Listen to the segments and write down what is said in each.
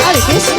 Hare Krishna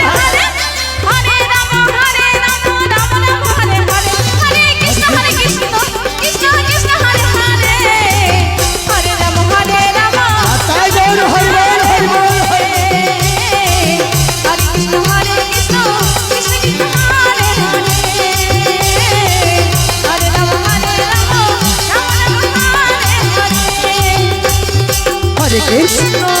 Krishna